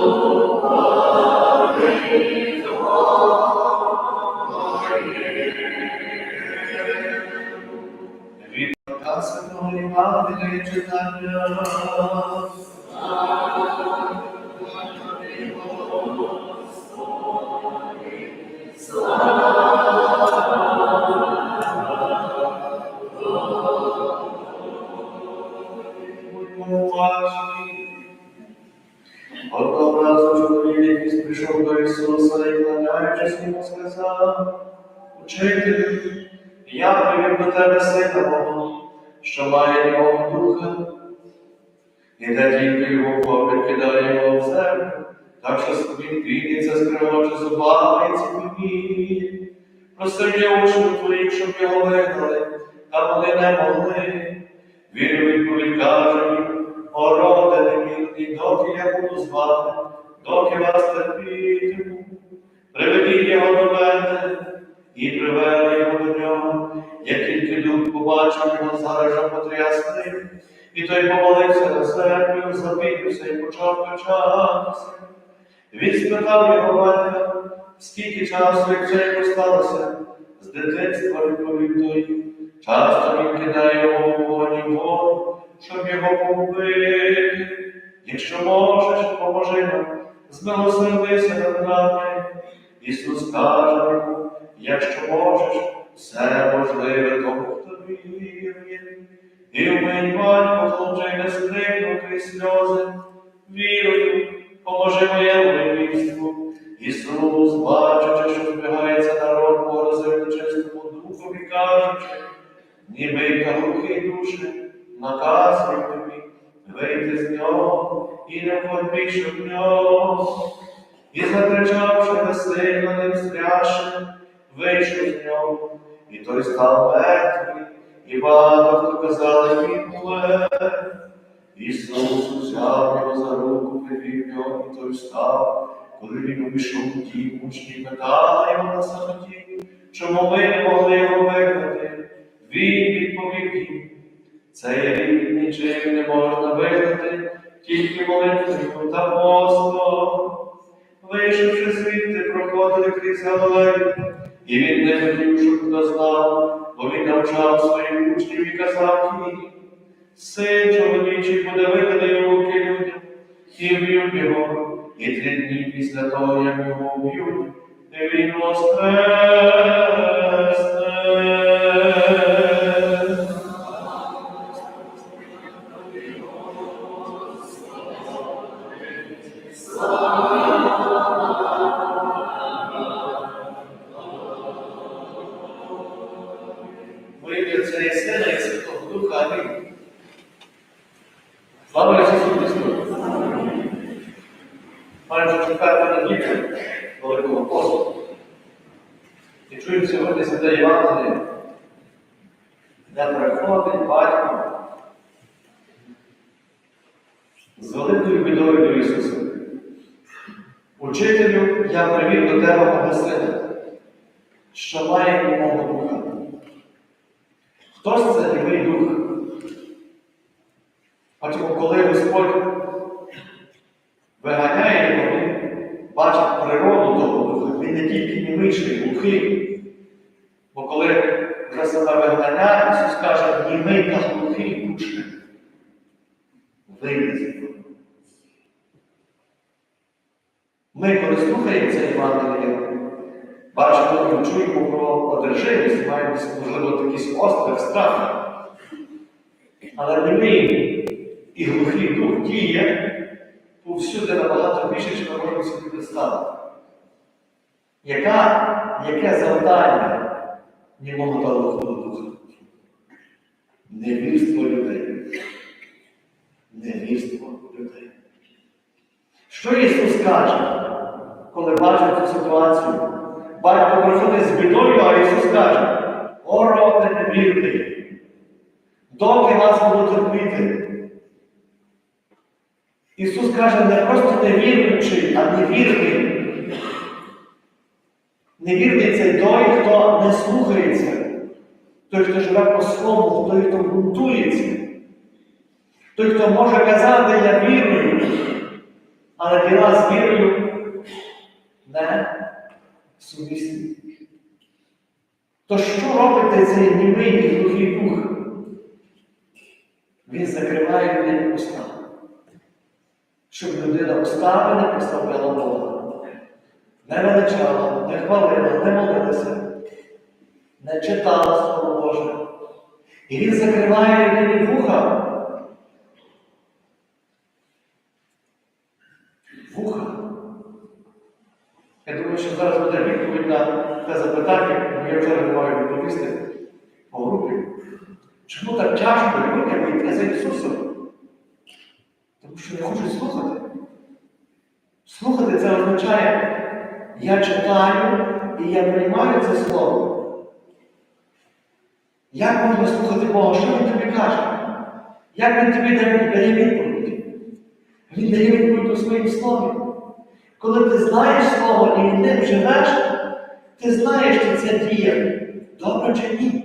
Від я привів до тебе сина мого, що має його духа, і де тільки його попір кидає його в землю, так що він підеться, скривоче зубами і ціпоміє. Просив учнів твоїх, щоб його вигнали, а вони не могли. Він у відповідь каже о роде невірний, доки я буду з вами, доки вас терпітиму. Приведіть його до мене і привели його до нього, як тільки дух побачив його зараз же потрясний, і той повалився на землю, забився і почав качатися. Він спитав його батька, скільки часу, як це йому сталося, з дитинства відповів той. Часто він кидає його в вогонь воду, щоб його побити. Якщо можеш, поможи нам, змилосердися над нами. Ісус каже йому, якщо можеш, все можливе тому, хто вірує. І вмить батько, хлопче, не стримнути сльози, вірою, поможи моєму невістку. Ісус, бачачи, що збігається народ, погрозив нечистому духові, кажучи, ніби та глухий душе, наказує тобі, вийти з нього і не входь більше в нього. І закричавши весело ним стряши, з нього, і той став мертвий, і багато хто казали він умер. Ісус взяв його за руку, привів його, і той встав, коли він увійшов у дім, учні питали його на самоті, чому ми не могли його вигнати. Він відповів їм, цей рік нічим не можна вигнати, тільки молитвою та постом. Вийшовши звідти, проходили крізь Галилею, і він не хотів, щоб хто знав, бо він навчав своїх учнів і казав їм, Син чоловічий виданий у руки людям, і вб'ють його, і три дні після того, як його вб'ють, він воскресне. Вийде Отця і Сина і Святого Духа. Амінь. Слава Ісусу Христу! Маємо четверта неділя Великого посту. І чуємо сьогодні святе Євангеліє, де приходить батько з великою бідою до Ісуса. Учителю, я привів до тебе мого сина, що має мого духа. Хто ж це німий дух? Бачимо, коли Господь виганяє його, бачить природу того духа. Він не тільки не вийшли глухий. Бо коли вже себе виганяє, Ісус каже, німий та глухий душі. Вийди з нього. Ми, коли слухаємо це Євангеліє, бачимо і чуємо про одержимість, маємо, можливо, якийсь острах, страх. Але німий і глухий дух діє повсюди набагато більше, ніж ми можемо собі представити. Яка, яке завдання німого та глухого духа? Невірство людей. Невірство людей. Що Ісус каже, коли бачить цю ситуацію? Батько приходить з бідою, а Ісус каже, о роде невірний, доки вас буду терпіти. Ісус каже, не просто невіруючий, а невірний. Невірний це той, хто не слухається, той, хто живе по слову, той, хто бунтується, той, хто може казати, я вірую, Але діла з вірою не сумісні. То що робить цей німий і глухий дух? Він закриває людині уста, щоб людина устами не прославляла Бога, не величала, не хвалила, не молилася, не читала Слово Боже. І він закриває людині вуха. Вуха. Я думаю, що зараз буде відповідь на те запитання, бо я вчора не маю відповісти по групі. Чому так тяжко людям йти за Ісусом? Тому що не хочуть слухати. Слухати це означає, я читаю і я приймаю це слово. Як можна слухати Бога? Що Він тобі каже? Як Він тобі дає відповідь? Він дає відповідь у своїм слові. Коли ти знаєш слово і ним живеш, ти знаєш, чи це діє добре чи ні.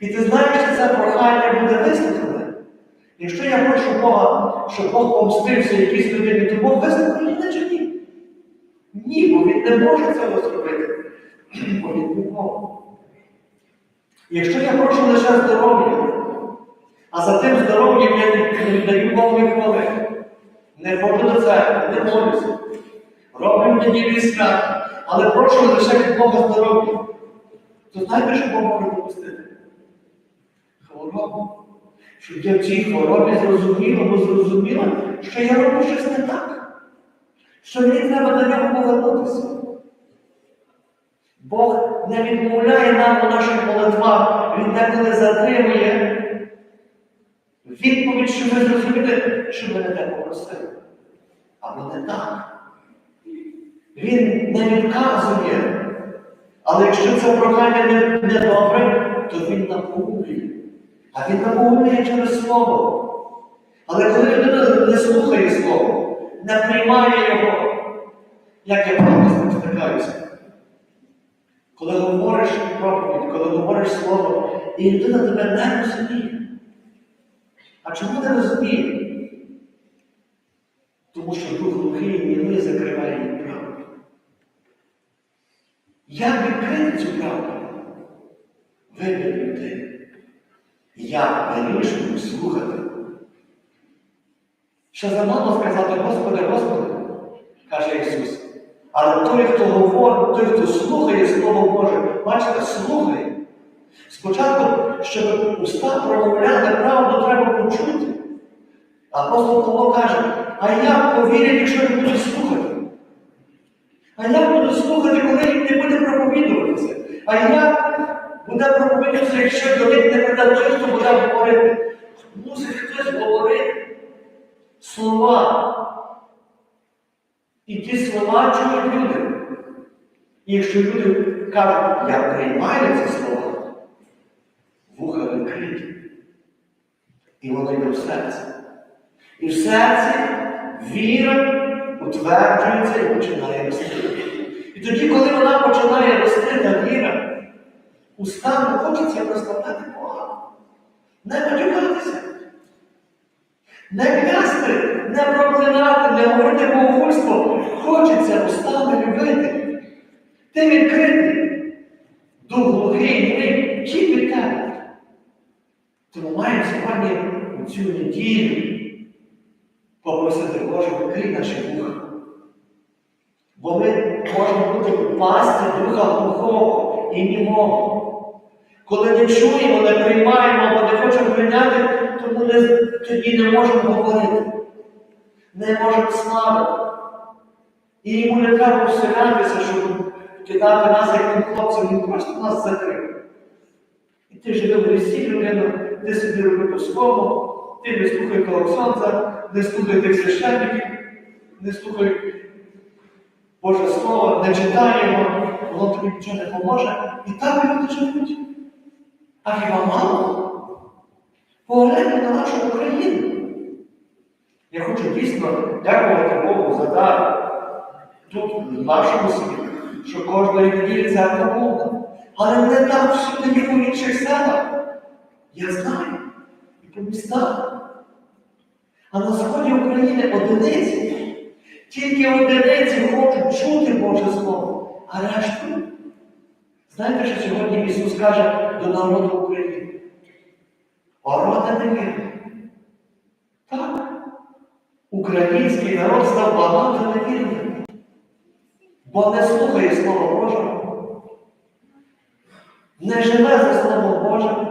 І ти знаєш, що це прохання буде вислухане. Якщо я прошу Бога, щоб Бог помстився якійсь людині, то Бог вислухає мене чи ні? Ні, бо він не може цього зробити. Бо він не Бог. Якщо я прошу лише здоров'я, а за тим здоров'ям я не даю Богу хвали, не ходжу до церкви, не молюся, роблю неділі свят, але прошу лише від Бога здоров'я, то знаєте, що Бог може допустити? Хворобу. Щоб я в цій хворобі зрозуміла, бо зрозуміла, що я роблю щось не так, що мені треба до нього повернутися. Бог не відмовляє нам у наших молитвах, Він деколи затримує відповідь, щоб ми зрозуміли, що ми не те попросили. Або не так. Він не відказує. Але якщо це прохання не, добре, то він наповнює. А він наповнює через слово. Але коли людина не слухає слово, не приймає його, як я правда з ним стикаюся. Коли говориш проповідь, коли говориш слово, і людина тебе не розуміє. А чому не розуміє? Тому що дух глухий і німий закриває її правду. Як відкрити цю правду? Вибір людини. Я вирішую слухати. Ще замало сказати, Господи, Господи, каже Ісус. Але той, хто говорить, той, хто слухає Слово Боже, бачите, слухає. Спочатку, щоб уста промовляли правду, треба почути. Апостол Павло каже, а як повірять, якщо не буду слухати? А як буду слухати, коли не буде проповідуватися? А як буде проповідуватися, якщо них не прийде той, хто буде говорити? Мусить хтось говорити слова. І ті слова чують люди. І якщо люди кажуть, я приймаю ці слова, вуха відкриті. І воно йде в серце. І в серці віра утверджується і починає рости. І тоді, коли вона починає рости, та віра, устам хочеться прославляти Бога. Не матюкатися. Не клясти, не проклинати, не говорити богохульство. Хочеться устами любити. Ти відкритий. Дух ми ті від тебе. Тому маємо сьогодні у цю неділю попросити Боже, відкрий наші вуха. Бо ми можемо бути в пасті духа глухого і німого. Коли не чуємо, не приймаємо або не хочемо прийняти, тому не, тоді не можемо говорити, не можемо славити. І йому не треба вселятися, щоб кидати нас, як тим хлопцям, він просто нас закрив. І ти живе в лісі, людина, ти собі роби по-своєму, ти не слухай колоксонця, не слухай тих священників, не слухай Боже Слово, не читай його, воно тобі нічого не поможе. І так люди живуть. А хіба мало? Погляньте на нашу Україну. Я хочу дійсно дякувати Богу за дар тут, в нашому селі, що кожної неділі церква повна. Але не так всюди у інших селах. Я знаю. І по містах. А на сході України одиниці. Тільки одиниці хочуть чути Боже Слово, а решту. Знаєте, що сьогодні Ісус каже до народу України? Орода не. Так. Український народ став багато невірним, бо не слухає Слова Божого, не живе за Словом Божим,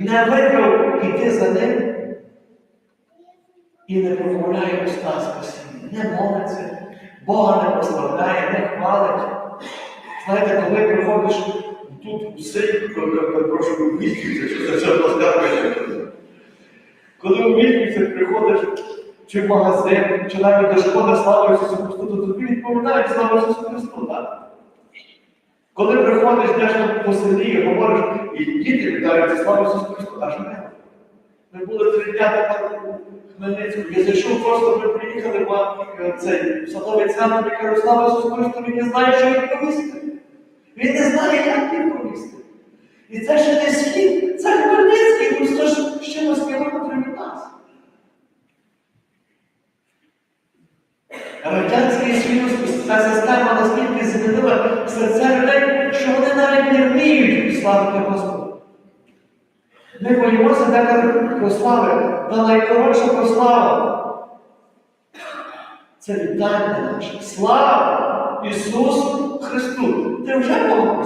не вибрав іти за ним і не промовляє уста спасіння, не молиться, Бога не прославляє, не хвалить. Знаєте, коли приходиш тут у селі, прошу місті, що це все розказує. Коли у місті приходиш чи в магазин, чи навіть до школи слава Ісусу Христу, то тобі відповідають слава Ісусу Христу, так? Коли приходиш десь по селі і говориш, і діти вітаються слава Ісусу Христу, аж не. Ми були три дня там у Хмельницькому. Я зайшов просто, ми приїхали в цей садовий центр, і кажу, слава Ісусу Христу, не знає, що відповісти. Він не знає, як відповісти. І це ще не схід, це Хмельницький, ж ще на кілометрів нас. Радянський Союз, ця система наскільки змінила серця людей, що вони навіть не вміють славити Господа. Ми боїмося деколи прослави, та найкоротша прослава. Це вітання наше. Слава Ісусу Христу! Ти вже Бога.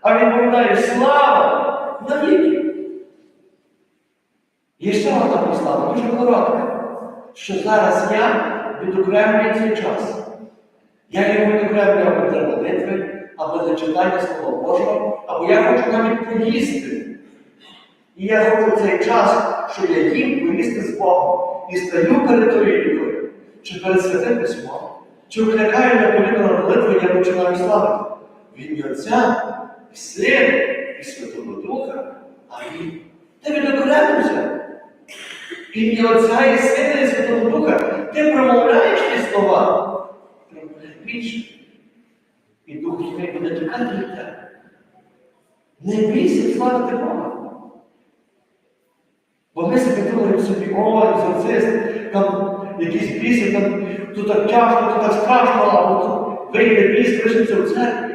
А Він повідає слава навіки. Є ще одна прослава, дуже коротка, що зараз я відокремлюю цей час. Я його відокремлюю або для молитви, або для читання Слова Божого, або я хочу навіть поїсти. І я хочу цей час, що я їм поїсти з Богом і стаю перед тою лікою, чи перед святим письмом, чи вкликаю на коліна на молитву, я починаю славити. В ім'я Отця, і Сина, і Святого Духа. Амінь. Ти відокремився. Ім'я Отця і Сина, і Святого Духа. Ти промовляєш ті слова. Промовляй більше. І Дух Святий буде тікати від тебе. Не бійся славити Бога. Бо ми собі думаємо собі, о, екзорцист, там якісь біси, там тут так тяжко, тут так страшно, а от вийде біс, лишиться в церкві.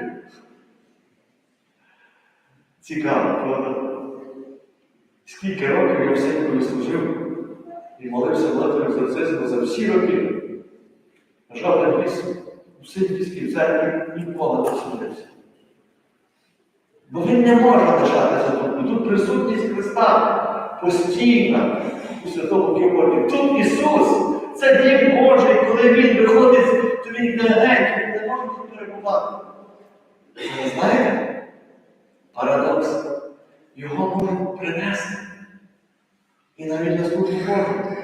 Цікаво, правда? Скільки років я всім служив і молився молитвою екзорцизму за всі роки. Жоден біс у Сильській церкві ніколи не смілився. Бо він не може лишатися тут. Тут присутність Христа постійна у Святому Ківорі. Тут Ісус, це Дім Божий, коли Він виходить, то Він не геть, Він не може тут перебувати. Ви знаєте? Парадокс. Його можуть принести. І навіть на службу Божу.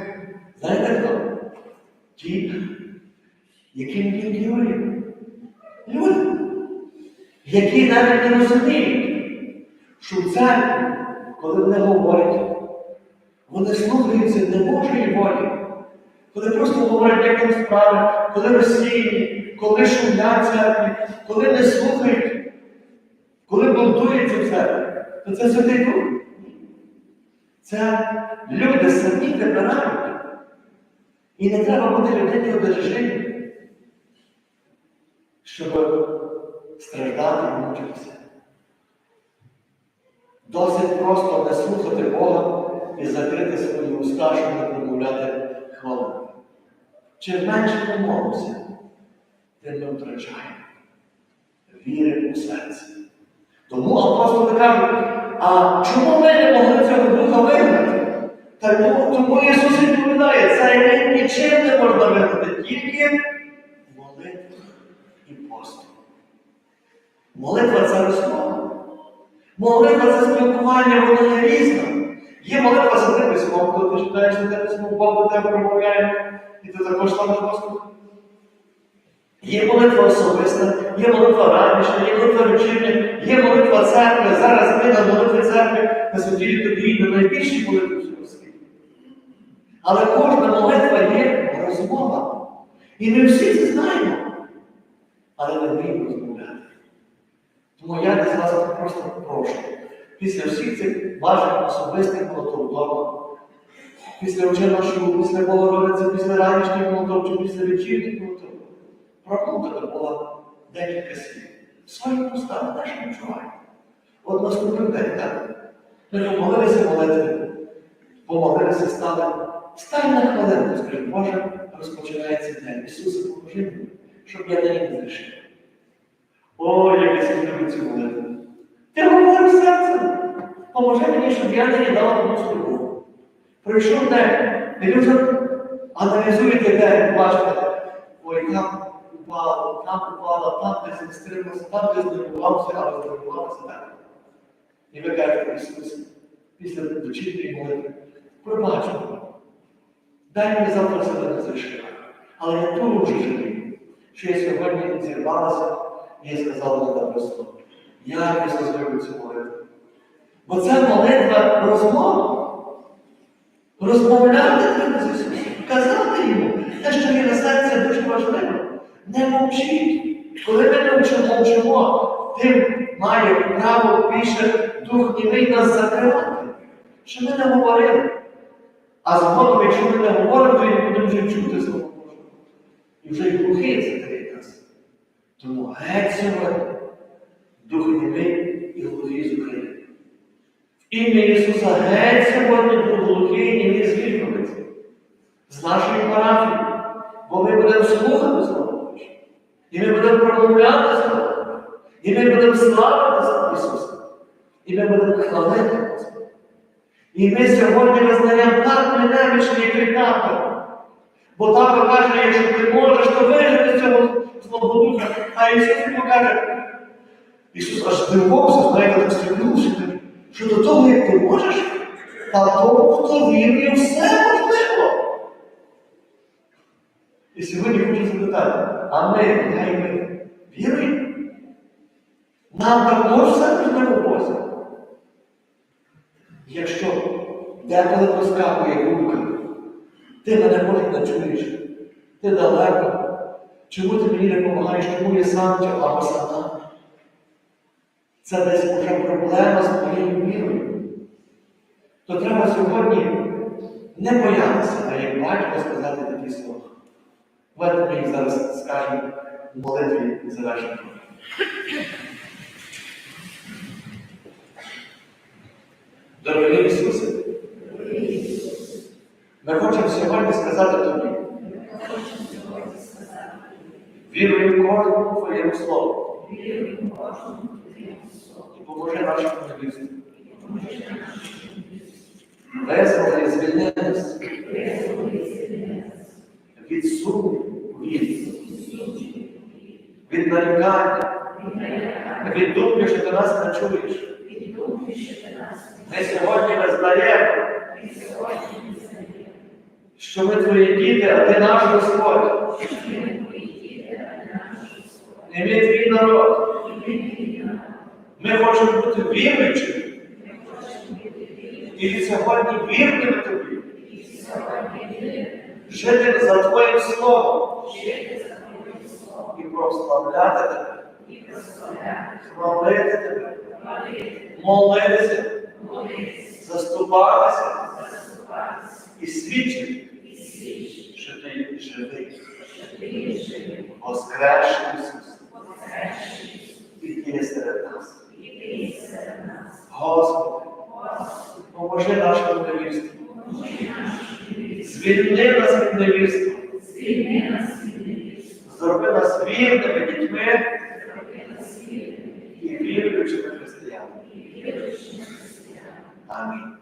Знаєте хто? Ті, яким він керує. Люди, які навіть не розуміють, що церкві, коли вони говорять, вони слухаються не Божої волі, коли просто говорять, як там справи, коли розсіяні, коли шумлять церкві, коли не слухають, коли бунтуються в церкві, то це святий Дух. Це люди самі вибирають. І не треба бути людині одержимі, щоб страждати і мучитися. Досить просто не слухати Бога і закрити свої уста, щоб не промовляти хвалу. Чим менше ми молимося, тим ми втрачаємо віри у серці. Тому апостоли кажуть, а чому ми не могли цього духа вигнати? Тому, тому Ісус відповідає, рік нічим не можна вигнати, тільки молитва і постом. Молитва це розмова. Молитва це спілкування, воно не різне. Є молитва за те письмо, коли ти читаєш за те письмо, Бог до тебе промовляє, і ти також там Господу. Є молитва особиста, є молитва ранішня, є молитва вечірня, є молитва церкви. Зараз ми на молитві церкви на святій тобі на найбільші молитви всього світу. Але кожна молитва є розмова. І ми всі це знаємо. Але не вміємо розмовляти. Тому я з вас просто прошу, після всіх цих ваших особистих молитв після вченого після Богородиці, після ранішніх молотов чи після вечірніх молотов. Проплутана була декілька слів. Своїм устами теж не чуває. От наступний день, так? Ми помолилися молитви, помолилися, стали. Стань на хвилинку, скажи, Боже, розпочинається день. Ісусе, поможи мені, щоб я не зрішив. О, як я сьогодні цю молитву. Ти говориш серцем. Поможи мені, щоб я не дала комусь любов. Прийшов і ви вже аналізуєте день, бачите, ой, там упало, там упало, там десь не стримався, там десь здивувався, але здивувалося так. І ви кажете, Ісус, після вечірньої молитви, пробач мене. Дай мені завтра себе не зрішити. Але я вже жалію, що я сьогодні зірвалася і я сказала на слово. Я після зроблю цю молитву. Бо це молитва розмова. Розмовляти з Ісусом, казати йому, те, що є на серці дуже важливо. Не мовчіть. Коли ми не мовчимо, тим має право більше дух німий нас закривати. Що ми не говорили. А згодом, якщо ми не говоримо, то і не будемо вже чути Слово Боже. І вже й глухий закриє нас. Тому геть сьогодні дух німий і глухий з України. Ім'я Ісуса геть сьогодні був глухий і не звільнюється з нашої парафії, бо ми будемо слухати Слово Боже. І ми будемо промовляти Слово. І ми будемо славити Ісуса. І ми будемо хвалити Господа. І ми сьогодні визнаємо так немічний крикати. Бо тато каже, якщо ти можеш, то вижити цього Свого Духа. А Ісус йому каже, Ісус аж здивувався, знаєте, стрибнувши, що до того, як ти можеш, та тому, хто вірує, все можливо. І сьогодні хочу запитати, а ми, я і ми, віруємо? Нам також все можливо Боже. Якщо деколи проскакує думка, ти мене може не чуєш, ти далеко, чому ти мені не допомагаєш, чому я сам або сама? Це десь уже проблема з твоєю вірою. То треба сьогодні не боятися, а як батько сказати такі слова. Давайте ми їх зараз скажемо в молитві і завершимо. Дорогий Ісусе, ми хочемо сьогодні сказати тобі. Вірую в кожному твоєму слову. І поможи нашому невісту. Визволи звільни нас від сумніву, від, від нарікання, від думки, що ти нас не чуєш. Ми сьогодні визнаємо, що ми твої діти, а ти наш Господь. І ми твій народ. Ми хочемо бути віруючими. І сьогодні вірними тобі. Жити за Твоїм словом. І прославляти тебе. Хвалити тебе. Молитися. Заступатися. І свідчити, що ти живий. Воскресший Ісус. Серед нас. Господи, поможи нашому невісту. Звільни нас від невістки. Зроби нас вірними дітьми і віруючими християнами. Амінь.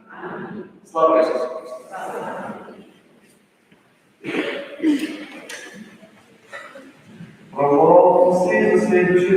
Слава Ісусу Христу! Світу своїй душі